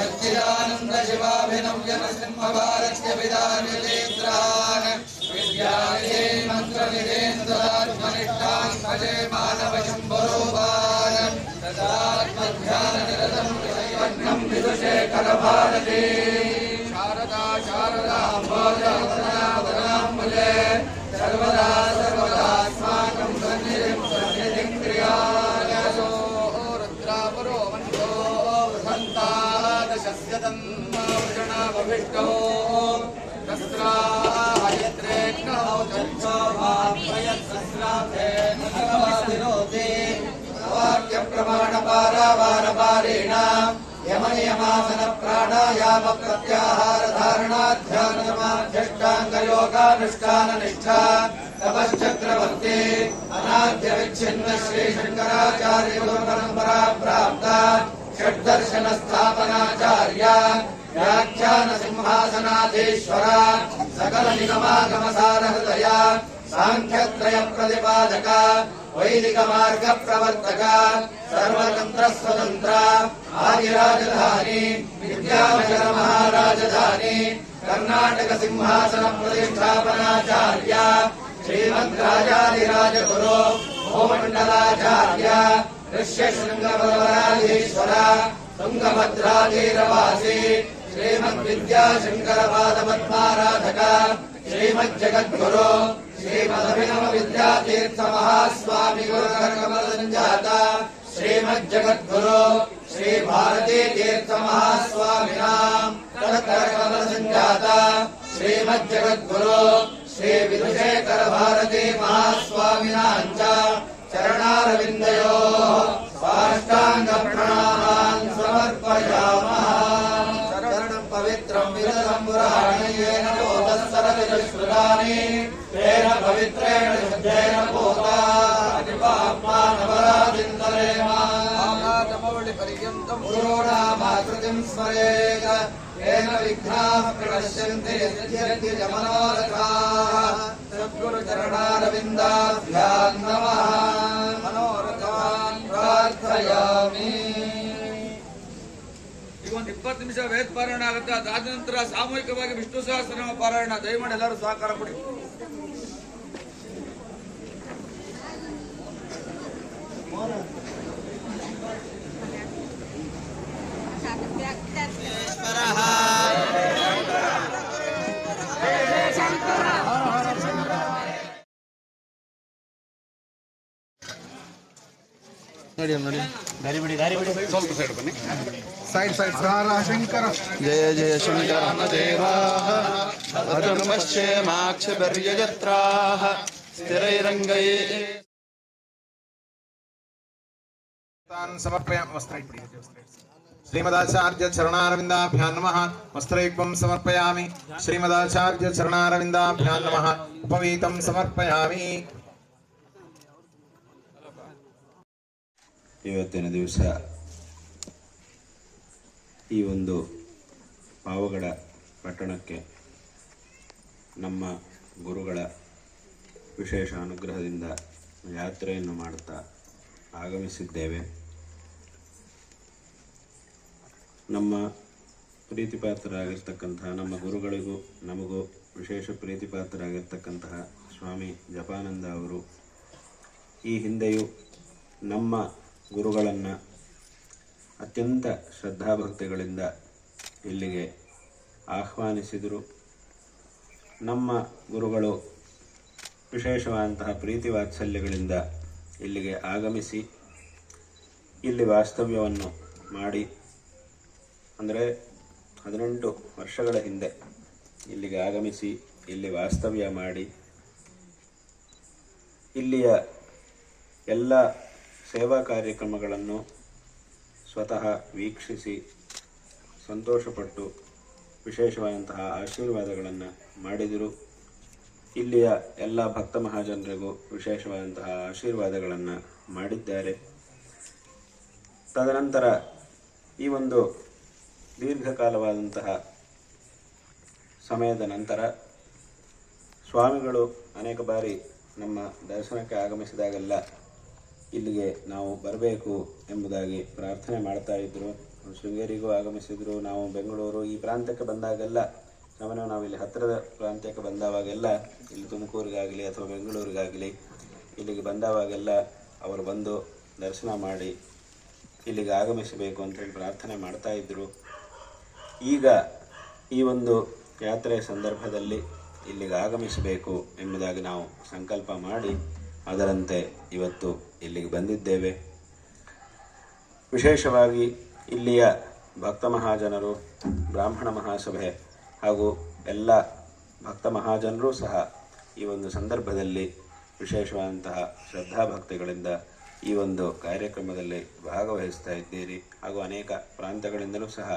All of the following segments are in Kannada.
सच्चिदानंद शिवाभिनव्य नृसिंहभारत्य विदानिलेन्द्रान् विद्यालये मन्त्रनिरेन्द्रात्मनिष्ठान् भजे मानवशम्भरोपान् तदात्मध्याननिरतं विषयन्नं शारदा शारदा सर्वदा सर्व वसन्तादशस्य तन्मावृषणावभिष्टो तस्रायत्रेऽग्नौ चर्चो वा प्रयत्सस्राभेन भगवतिरोति वाक्यप्रमाणपारावारपारेण यमनियमासन प्राणायाम प्रत्याहार धारणाध्यानसमाध्यष्टाङ्गयोगानुष्ठान निष्ठा तपश्चक्रवर्ती अनाद्य विच्छिन्न श्री शङ्कराचार्य परम्परा प्राप्त षड्दर्शन వ్యాఖ్యాన సింహాసనాధీశ్వర సకల నిగమాగమ సారహృదయ సాంఖ్యత్రయ ప్రతిపాదక వైదిక మార్గ ప్రవర్తక సర్వతంత్ర స్వతంత్ర ఆదిరాజధాని విద్యానగర మహారాజధాని కర్ణాటక సింహాసన ప్రతిష్టాపనాచార్య శ్రీమద్ రాజాధిరాజగురు భూమండలాచార్య ఋష్యశృంగవరాధీశ్వర తుంగభద్రాదేరవాసి శ్రీమద్విద్యాశంకరపాదపద్మారాధక శ్రీమజ్జగద్గురు శ్రీమదభినవ విద్యాతీర్థమహాస్వామి గురుకరకమలంజాత శ్రీమజ్జగద్గురు శ్రీభారతీతీర్థమహాస్వామినాం కరకమలసంజాత శ్రీమజ్జగద్గురు శ్రీవిధుశేఖరభారతీ మహాస్వామినాం చ చరణారవిందయో पोतादिपाप्मानवरादिन्दरेमातमौलिपर्यन्तं गुरूणामाकृतिं स्मरेत तेन विघ्नाः प्रणश्यन्ति यद्यद्य च मनोरथाः सद्गुरुचरणारविन्दाभ्यां नमः मनोरथान् प्रार्थयामि ಈಗ ಒಂದು ಇಪ್ಪತ್ತು ನಿಮಿಷ ವೇದ ಪಾರಾಯಣ ಆಗುತ್ತೆ ಅದಾದ ನಂತರ ಸಾಮೂಹಿಕವಾಗಿ ವಿಷ್ಣು ಸಹಸ್ರನಾಮ ಪಾರಾಯಣ ದಯಮಾಡಿ ಎಲ್ಲರೂ ಸಹಕಾರ ಕೊಡಿ जय जय शङ्करदेवाः अधर्मश्चेमाक्षपर्यजत्राः स्थिरैरङ्गै तान् समर्पयामः वस्त्रैः ಶ್ರೀಮದಾಚಾರ್ಯ ಚರಣಾರವಿಂದಾಭ್ಯಾನ್ ನಮಃ ವಸ್ತ್ರೈಕ್ವಂ ಸಮರ್ಪಯಾಮಿ ಶ್ರೀಮದಾಚಾರ್ಯ ಚರಣಾರವಿಂದಾಭ್ಯಾನ್ ನಮಃ ಉಪವೀತಂ ಸಮರ್ಪಯಾಮಿ ಇವತ್ತಿನ ದಿವಸ ಈ ಒಂದು ಪಾವಗಡ ಪಟ್ಟಣಕ್ಕೆ ನಮ್ಮ ಗುರುಗಳ ವಿಶೇಷ ಅನುಗ್ರಹದಿಂದ ಯಾತ್ರೆಯನ್ನು ಮಾಡುತ್ತಾ ಆಗಮಿಸಿದ್ದೇವೆ. ನಮ್ಮ ಪ್ರೀತಿಪಾತ್ರರಾಗಿರ್ತಕ್ಕಂತಹ, ನಮ್ಮ ಗುರುಗಳಿಗೂ ನಮಗೂ ವಿಶೇಷ ಪ್ರೀತಿಪಾತ್ರರಾಗಿರ್ತಕ್ಕಂತಹ ಸ್ವಾಮಿ ಜಪಾನಂದ ಅವರು, ಈ ಹಿಂದೆಯೂ ನಮ್ಮ ಗುರುಗಳನ್ನು ಅತ್ಯಂತ ಶ್ರದ್ಧಾಭಕ್ತಿಗಳಿಂದ ಇಲ್ಲಿಗೆ ಆಹ್ವಾನಿಸಿದರು. ನಮ್ಮ ಗುರುಗಳು ವಿಶೇಷವಾದಂತಹ ಪ್ರೀತಿ ವಾತ್ಸಲ್ಯಗಳಿಂದ ಇಲ್ಲಿಗೆ ಆಗಮಿಸಿ, ಇಲ್ಲಿ ವಾಸ್ತವ್ಯವನ್ನು ಮಾಡಿ ಅಂದರೆ ಹದಿನೆಂಟು ವರ್ಷಗಳ ಹಿಂದೆ ಇಲ್ಲಿಗೆ ಆಗಮಿಸಿ, ಇಲ್ಲಿ ವಾಸ್ತವ್ಯ ಮಾಡಿ, ಇಲ್ಲಿಯ ಎಲ್ಲ ಸೇವಾ ಕಾರ್ಯಕ್ರಮಗಳನ್ನು ಸ್ವತಃ ವೀಕ್ಷಿಸಿ ಸಂತೋಷಪಟ್ಟು ವಿಶೇಷವಾದಂತಹ ಆಶೀರ್ವಾದಗಳನ್ನು ಮಾಡಿದರು. ಇಲ್ಲಿಯ ಎಲ್ಲ ಭಕ್ತ ಮಹಾಜನರಿಗೂ ವಿಶೇಷವಾದಂತಹ ಆಶೀರ್ವಾದಗಳನ್ನು ಮಾಡಿದ್ದಾರೆ. ತದನಂತರ ಈ ಒಂದು ದೀರ್ಘಕಾಲವಾದಂತಹ ಸಮಯದ ನಂತರ ಸ್ವಾಮಿಗಳು ಅನೇಕ ಬಾರಿ ನಮ್ಮ ದರ್ಶನಕ್ಕೆ ಆಗಮಿಸಿದಾಗೆಲ್ಲ ಇಲ್ಲಿಗೆ ನಾವು ಬರಬೇಕು ಎಂಬುದಾಗಿ ಪ್ರಾರ್ಥನೆ ಮಾಡ್ತಾ ಇದ್ದರು ಶೃಂಗೇರಿಗೂ ಆಗಮಿಸಿದ್ರು. ನಾವು ಬೆಂಗಳೂರು ಈ ಪ್ರಾಂತ್ಯಕ್ಕೆ ಬಂದಾಗೆಲ್ಲ ಸಾಮಾನ್ಯ ನಾವು ಇಲ್ಲಿ ಹತ್ತಿರದ ಪ್ರಾಂತ್ಯಕ್ಕೆ ಬಂದವಾಗೆಲ್ಲ, ಇಲ್ಲಿ ತುಮಕೂರಿಗಾಗಲಿ ಅಥವಾ ಬೆಂಗಳೂರಿಗಾಗಲಿ ಇಲ್ಲಿಗೆ ಬಂದವಾಗೆಲ್ಲ ಅವರು ಬಂದು ದರ್ಶನ ಮಾಡಿ ಇಲ್ಲಿಗೆ ಆಗಮಿಸಬೇಕು ಅಂತೇಳಿ ಪ್ರಾರ್ಥನೆ ಮಾಡ್ತಾ ಇದ್ದರು ಈಗ ಈ ಒಂದು ಯಾತ್ರೆಯ ಸಂದರ್ಭದಲ್ಲಿ ಇಲ್ಲಿಗೆ ಆಗಮಿಸಬೇಕು ಎಂಬುದಾಗಿ ನಾವು ಸಂಕಲ್ಪ ಮಾಡಿ ಅದರಂತೆ ಇವತ್ತು ಇಲ್ಲಿಗೆ ಬಂದಿದ್ದೇವೆ. ವಿಶೇಷವಾಗಿ ಇಲ್ಲಿಯ ಭಕ್ತ ಮಹಾಜನರು, ಬ್ರಾಹ್ಮಣ ಮಹಾಸಭೆ ಹಾಗೂ ಎಲ್ಲ ಭಕ್ತ ಮಹಾಜನರು ಸಹ ಈ ಒಂದು ಸಂದರ್ಭದಲ್ಲಿ ವಿಶೇಷವಾದಂತಹ ಶ್ರದ್ಧಾಭಕ್ತಿಗಳಿಂದ ಈ ಒಂದು ಕಾರ್ಯಕ್ರಮದಲ್ಲಿ ಭಾಗವಹಿಸ್ತಾ ಇದ್ದೀರಿ ಹಾಗೂ ಅನೇಕ ಪ್ರಾಂತಗಳಿಂದಲೂ ಸಹ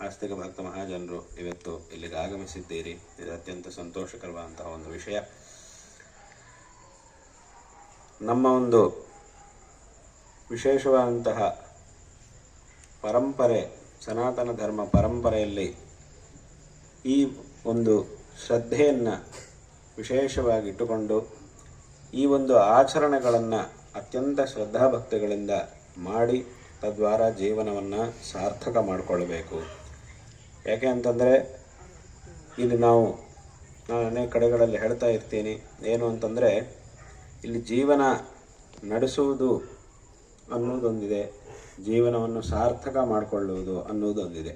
ಆಸ್ತಿಕ ಭಕ್ತ ಮಹಾಜನರು ಇವತ್ತು ಇಲ್ಲಿಗೆ ಆಗಮಿಸಿದ್ದೀರಿ. ಇದು ಅತ್ಯಂತ ಸಂತೋಷಕರವಾದಂತಹ ಒಂದು ವಿಷಯ. ನಮ್ಮ ಒಂದು ವಿಶೇಷವಾದಂತಹ ಪರಂಪರೆ, ಸನಾತನ ಧರ್ಮ ಪರಂಪರೆಯಲ್ಲಿ ಈ ಒಂದು ಶ್ರದ್ಧೆಯನ್ನು ವಿಶೇಷವಾಗಿ ಇಟ್ಟುಕೊಂಡು ಈ ಒಂದು ಆಚರಣೆಗಳನ್ನು ಅತ್ಯಂತ ಶ್ರದ್ಧಾಭಕ್ತಿಗಳಿಂದ ಮಾಡಿ ತದ್ವಾರ ಜೀವನವನ್ನು ಸಾರ್ಥಕ ಮಾಡಿಕೊಳ್ಬೇಕು. ಯಾಕೆ ಅಂತಂದರೆ ಇಲ್ಲಿ ನಾವು, ನಾನು ಅನೇಕ ಕಡೆಗಳಲ್ಲಿ ಹೇಳ್ತಾ ಇರ್ತೀನಿ. ಏನು ಅಂತಂದರೆ, ಇಲ್ಲಿ ಜೀವನ ನಡೆಸುವುದು ಅನ್ನೋದೊಂದಿದೆ. ಜೀವನವನ್ನು ಸಾರ್ಥಕ ಮಾಡಿಕೊಳ್ಳುವುದು ಅನ್ನೋದೊಂದಿದೆ.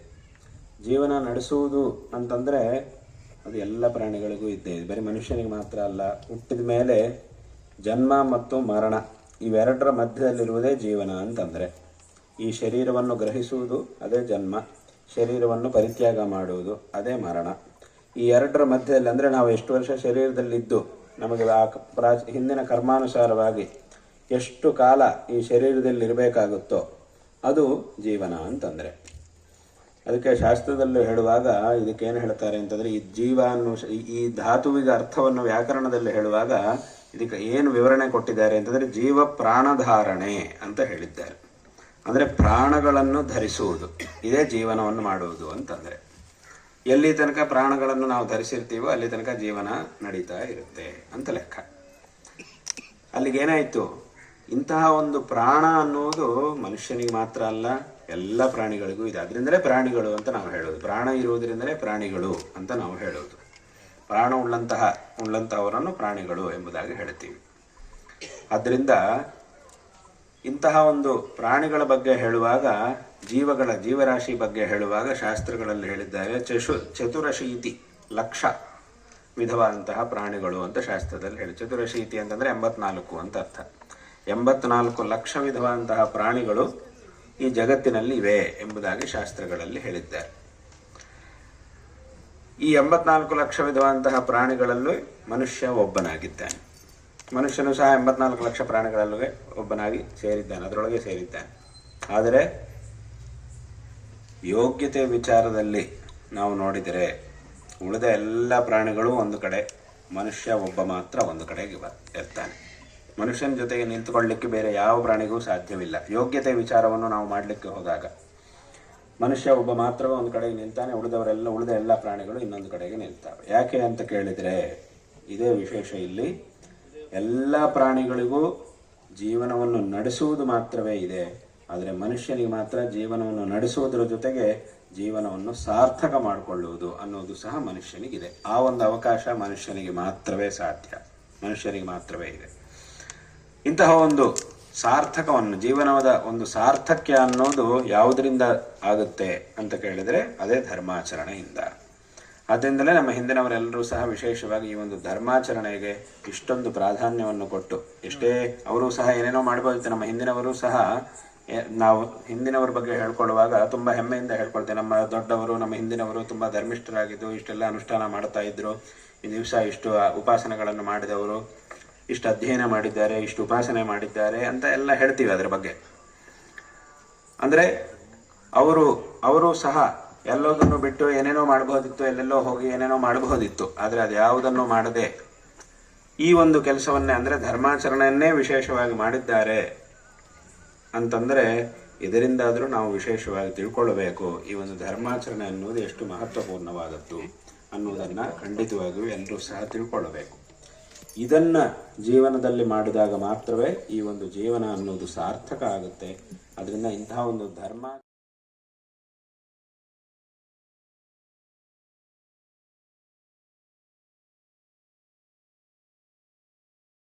ಜೀವನ ನಡೆಸುವುದು ಅಂತಂದರೆ, ಅದು ಎಲ್ಲ ಪ್ರಾಣಿಗಳಿಗೂ ಇದ್ದೇ ಇದೆ. ಬರೀ ಮನುಷ್ಯನಿಗೆ ಮಾತ್ರ ಅಲ್ಲ, ಹುಟ್ಟಿದ ಮೇಲೆ ಜನ್ಮ ಮತ್ತು ಮರಣ, ಇವೆರಡರ ಮಧ್ಯದಲ್ಲಿರುವುದೇ ಜೀವನ ಅಂತಂದರೆ. ಈ ಶರೀರವನ್ನು ಗ್ರಹಿಸುವುದು, ಅದೇ ಜನ್ಮ. ಶರೀರವನ್ನು ಪರಿತ್ಯಾಗ ಮಾಡುವುದು, ಅದೇ ಮರಣ. ಈ ಎರಡರ ಮಧ್ಯದಲ್ಲಿ ಅಂದರೆ ನಾವು ಎಷ್ಟು ವರ್ಷ ಶರೀರದಲ್ಲಿದ್ದು, ನಮಗೆ ಆ ಪ್ರಾ ಹಿಂದಿನ ಕರ್ಮಾನುಸಾರವಾಗಿ ಎಷ್ಟು ಕಾಲ ಈ ಶರೀರದಲ್ಲಿ ಇರಬೇಕಾಗುತ್ತೋ ಅದು ಜೀವನ ಅಂತಂದರೆ. ಅದಕ್ಕೆ ಶಾಸ್ತ್ರದಲ್ಲಿ ಹೇಳುವಾಗ ಇದಕ್ಕೇನು ಹೇಳ್ತಾರೆ ಅಂತಂದರೆ, ಈ ಜೀವ ಅನ್ನೋ ಈ ಧಾತುವಿಗೆ ಅರ್ಥವನ್ನು ವ್ಯಾಕರಣದಲ್ಲಿ ಹೇಳುವಾಗ ಇದಕ್ಕೆ ಏನು ವಿವರಣೆ ಕೊಟ್ಟಿದ್ದಾರೆ ಅಂತಂದರೆ ಜೀವ ಪ್ರಾಣಧಾರಣೆ ಅಂತ ಹೇಳಿದ್ದಾರೆ. ಅಂದರೆ ಪ್ರಾಣಗಳನ್ನು ಧರಿಸುವುದು. ಇದೇ ಜೀವನವನ್ನು ಮಾಡುವುದು ಅಂತಂದರೆ. ಎಲ್ಲಿ ತನಕ ಪ್ರಾಣಗಳನ್ನು ನಾವು ಧರಿಸಿರ್ತೀವೋ ಅಲ್ಲಿ ತನಕ ಜೀವನ ನಡೀತಾ ಇರುತ್ತೆ ಅಂತ ಲೆಕ್ಕ. ಅಲ್ಲಿಗೇನಾಯಿತು ಇಂತಹ ಒಂದು ಪ್ರಾಣ ಅನ್ನುವುದು ಮನುಷ್ಯನಿಗೆ ಮಾತ್ರ ಅಲ್ಲ, ಎಲ್ಲ ಪ್ರಾಣಿಗಳಿಗೂ ಇದೆ. ಅದರಿಂದಲೇ ಪ್ರಾಣಿಗಳು ಅಂತ ನಾವು ಹೇಳೋದು. ಪ್ರಾಣ ಇರುವುದರಿಂದಲೇ ಪ್ರಾಣಿಗಳು ಅಂತ ನಾವು ಹೇಳೋದು. ಪ್ರಾಣ ಉಳ್ಳಂತಹ, ಉಳ್ಳಂತಹವರನ್ನು ಪ್ರಾಣಿಗಳು ಎಂಬುದಾಗಿ ಹೇಳ್ತೀವಿ. ಆದ್ದರಿಂದ ಇಂತಹ ಒಂದು ಪ್ರಾಣಿಗಳ ಬಗ್ಗೆ ಹೇಳುವಾಗ, ಜೀವಗಳ ಜೀವರಾಶಿ ಬಗ್ಗೆ ಹೇಳುವಾಗ ಶಾಸ್ತ್ರಗಳಲ್ಲಿ ಹೇಳಿದ್ದಾರೆ, ಚಶು, ಚತುರಶೀತಿ, ಲಕ್ಷ ವಿಧವಾದಂತಹ ಪ್ರಾಣಿಗಳು ಅಂತ ಶಾಸ್ತ್ರದಲ್ಲಿ ಹೇಳಿ. ಚತುರಶೀತಿ ಅಂತಂದ್ರೆ ಎಂಬತ್ನಾಲ್ಕು ಅಂತ ಅರ್ಥ. ಎಂಬತ್ನಾಲ್ಕು ಲಕ್ಷ ವಿಧವಾದಂತಹ ಪ್ರಾಣಿಗಳು ಈ ಜಗತ್ತಿನಲ್ಲಿ ಇವೆ ಎಂಬುದಾಗಿ ಶಾಸ್ತ್ರಗಳಲ್ಲಿ ಹೇಳಿದ್ದಾರೆ. ಈ ಎಂಬತ್ನಾಲ್ಕು ಲಕ್ಷ ವಿಧವಾದಂತಹ ಪ್ರಾಣಿಗಳಲ್ಲೂ ಮನುಷ್ಯ ಒಬ್ಬನಾಗಿದ್ದಾನೆ. ಮನುಷ್ಯನು ಸಹ ಎಂಬತ್ನಾಲ್ಕು ಲಕ್ಷ ಪ್ರಾಣಿಗಳಲ್ಲೂ ಒಬ್ಬನಾಗಿ ಸೇರಿದ್ದಾನೆ, ಅದರೊಳಗೆ ಸೇರಿದ್ದಾನೆ. ಆದರೆ ಯೋಗ್ಯತೆ ವಿಚಾರದಲ್ಲಿ ನಾವು ನೋಡಿದರೆ ಉಳಿದ ಎಲ್ಲ ಪ್ರಾಣಿಗಳು ಒಂದು ಕಡೆ, ಮನುಷ್ಯ ಒಬ್ಬ ಮಾತ್ರ ಒಂದು ಕಡೆಗೆ ಇರ್ತಾನೆ. ಮನುಷ್ಯನ ಜೊತೆಗೆ ನಿಂತುಕೊಳ್ಳಿಕ್ಕೆ ಬೇರೆ ಯಾವ ಪ್ರಾಣಿಗೂ ಸಾಧ್ಯವಿಲ್ಲ. ಯೋಗ್ಯತೆ ವಿಚಾರವನ್ನು ನಾವು ಮಾಡಲಿಕ್ಕೆ ಹೋದಾಗ ಮನುಷ್ಯ ಒಬ್ಬ ಮಾತ್ರವೇ ಒಂದು ಕಡೆಗೆ ನಿಲ್ತಾನೆ ಉಳಿದವರೆಲ್ಲ, ಉಳಿದ ಎಲ್ಲ ಪ್ರಾಣಿಗಳು ಇನ್ನೊಂದು ಕಡೆಗೆ ನಿಲ್ತವೆ. ಯಾಕೆ ಅಂತ ಕೇಳಿದರೆ, ಇದೇ ವಿಶೇಷ ಇಲ್ಲಿ ಎಲ್ಲ ಪ್ರಾಣಿಗಳಿಗೂ ಜೀವನವನ್ನು ನಡೆಸುವುದು ಮಾತ್ರವೇ ಇದೆ. ಆದರೆ ಮನುಷ್ಯನಿಗೆ ಮಾತ್ರ ಜೀವನವನ್ನು ನಡೆಸುವುದರ ಜೊತೆಗೆ ಜೀವನವನ್ನು ಸಾರ್ಥಕ ಮಾಡಿಕೊಳ್ಳುವುದು ಅನ್ನೋದು ಸಹ ಮನುಷ್ಯನಿಗಿದೆ. ಆ ಒಂದು ಅವಕಾಶ ಮನುಷ್ಯನಿಗೆ ಮಾತ್ರವೇ ಸಾಧ್ಯ. ಮನುಷ್ಯನಿಗೆ ಮಾತ್ರವೇ ಇದೆ. ಇಂತಹ ಒಂದು ಸಾರ್ಥಕವನ್ನು, ಜೀವನದ ಒಂದು ಸಾರ್ಥಕ್ಯ ಅನ್ನೋದು ಯಾವುದರಿಂದ ಆಗುತ್ತೆ ಅಂತ ಕೇಳಿದರೆ ಅದೇ ಧರ್ಮಾಚರಣೆಯಿಂದ. ಆದ್ದರಿಂದಲೇ ನಮ್ಮ ಹಿಂದಿನವರೆಲ್ಲರೂ ಸಹ ವಿಶೇಷವಾಗಿ ಈ ಒಂದು ಧರ್ಮಾಚರಣೆಗೆ ಇಷ್ಟೊಂದು ಪ್ರಾಧಾನ್ಯವನ್ನು ಕೊಟ್ಟು, ಎಷ್ಟೇ ಅವರು ಸಹ ಏನೇನೋ ಮಾಡಬಹುದಿತ್ತು ನಮ್ಮ ಹಿಂದಿನವರು ಸಹ ನಾವು ಹಿಂದಿನವರ ಬಗ್ಗೆ ಹೇಳ್ಕೊಳ್ಳುವಾಗ ತುಂಬ ಹೆಮ್ಮೆಯಿಂದ ಹೇಳ್ಕೊಳ್ತೇವೆ. ನಮ್ಮ ದೊಡ್ಡವರು, ನಮ್ಮ ಹಿಂದಿನವರು ತುಂಬ ಧರ್ಮಿಷ್ಠರಾಗಿದ್ದು, ಇಷ್ಟೆಲ್ಲ ಅನುಷ್ಠಾನ ಮಾಡ್ತಾ ಇದ್ರು. ಈ ದಿವಸ ಇಷ್ಟು ಉಪಾಸನೆಗಳನ್ನು ಮಾಡಿದವರು, ಇಷ್ಟು ಅಧ್ಯಯನ ಮಾಡಿದ್ದಾರೆ, ಇಷ್ಟು ಉಪಾಸನೆ ಮಾಡಿದ್ದಾರೆ ಅಂತ ಎಲ್ಲ ಹೇಳ್ತೀವಿ ಅದರ ಬಗ್ಗೆ. ಅಂದರೆ, ಅವರು ಅವರು ಸಹ ಎಲ್ಲೋದನ್ನು ಬಿಟ್ಟು ಏನೇನೋ ಮಾಡಬಹುದಿತ್ತು, ಎಲ್ಲೆಲ್ಲೋ ಹೋಗಿ ಏನೇನೋ ಮಾಡಬಹುದಿತ್ತು, ಆದರೆ ಅದು ಯಾವುದನ್ನು ಮಾಡದೆ ಈ ಒಂದು ಕೆಲಸವನ್ನೇ ಅಂದರೆ ಧರ್ಮಾಚರಣೆಯನ್ನೇ ವಿಶೇಷವಾಗಿ ಮಾಡಿದ್ದಾರೆ ಅಂತಂದರೆ ಇದರಿಂದಾದರೂ ನಾವು ವಿಶೇಷವಾಗಿ ತಿಳ್ಕೊಳ್ಳಬೇಕು ಈ ಒಂದು ಧರ್ಮಾಚರಣೆ ಅನ್ನೋದು ಎಷ್ಟು ಮಹತ್ವಪೂರ್ಣವಾದದ್ದು ಅನ್ನೋದನ್ನು ಖಂಡಿತವಾಗಿಯೂ ಎಲ್ಲರೂ ಸಹ ತಿಳ್ಕೊಳ್ಳಬೇಕು ಇದನ್ನ ಜೀವನದಲ್ಲಿ ಮಾಡಿದಾಗ ಮಾತ್ರವೇ ಈ ಒಂದು ಜೀವನ ಅನ್ನೋದು ಸಾರ್ಥಕ ಆಗುತ್ತೆ. ಅದರಿಂದ ಇಂತಹ ಒಂದು ಧರ್ಮ